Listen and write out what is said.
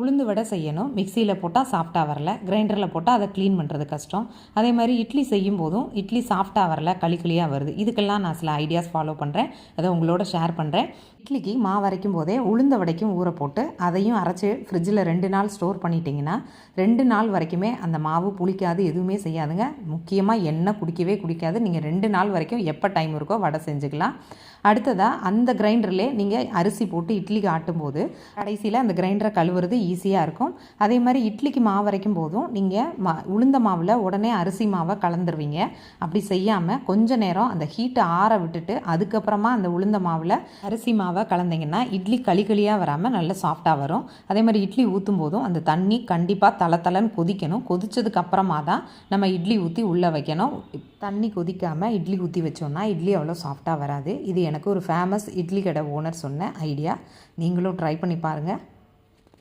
உளுந்து வடை செய்யணும். மிக்சியில் போட்டால் சாஃப்டாக வரல. கிரைண்டரில் போட்டால் அதை க்ளீன் பண்ணுறது கஷ்டம். அதே மாதிரி இட்லி செய்யும் போதும் இட்லி சாஃப்டாக வரல களி களியாக வருது. இதுக்கெல்லாம் நான் சில ஐடியாஸ் ஃபாலோ பண்ணுறேன் அதை உங்களோட ஷேர் பண்ணுறேன் இட்லிக்கு மாவு அரைக்கும் போதே உளுந்த வடைக்கும் ஊற போட்டு அதையும் அரைச்சி ஃப்ரிட்ஜில் ரெண்டு நாள் ஸ்டோர் பண்ணிட்டீங்கன்னா ரெண்டு நாள் வரைக்குமே அந்த மாவு புளிக்காது எதுவுமே செய்யாதுங்க. முக்கியமாக எண்ணெய் குடிக்கவே குடிக்காது. நீங்கள் ரெண்டு நாள் வரைக்கும் எப்போ டைம் இருக்கோ வடை செஞ்சுக்கலாம். அடுத்ததாக அந்த கிரைண்டர்லேயே நீங்கள் அரிசி போட்டு இட்லிக்கு ஆட்டும்போது கடைசியில் அந்த கிரைண்டரை கழுவுறது ஈஸியாக இருக்கும். அதே மாதிரி இட்லிக்கு மாவு வரைக்கும் போதும் நீங்கள் மா உளுந்த மாவில் உடனே அரிசி மாவை கலந்துருவீங்க. அப்படி செய்யாமல் கொஞ்ச நேரம் அந்த ஹீட்டை ஆற விட்டுட்டு அதுக்கப்புறமா அந்த உளுந்த மாவில் அரிசி மாவை கலந்தீங்கன்னா இட்லி களி களியாக வராமல் நல்லா சாஃப்டாக வரும். அதே மாதிரி இட்லி ஊற்றும் போதும் அந்த தண்ணி கண்டிப்பாக தலை தலைன்னு கொதிக்கணும். கொதிச்சதுக்கு அப்புறமா தான் நம்ம இட்லி ஊற்றி உள்ளே வைக்கணும். தண்ணி கொதிக்காமல் இட்லி ஊற்றி வச்சோம்னா இட்லி அவ்வளோ சாஃப்டாக வராது. இது எனக்கு ஒரு ஃபேமஸ் இட்லி கடை ஓனர் சொன்ன ஐடியா நீங்களும் ட்ரை பண்ணி பாருங்கள்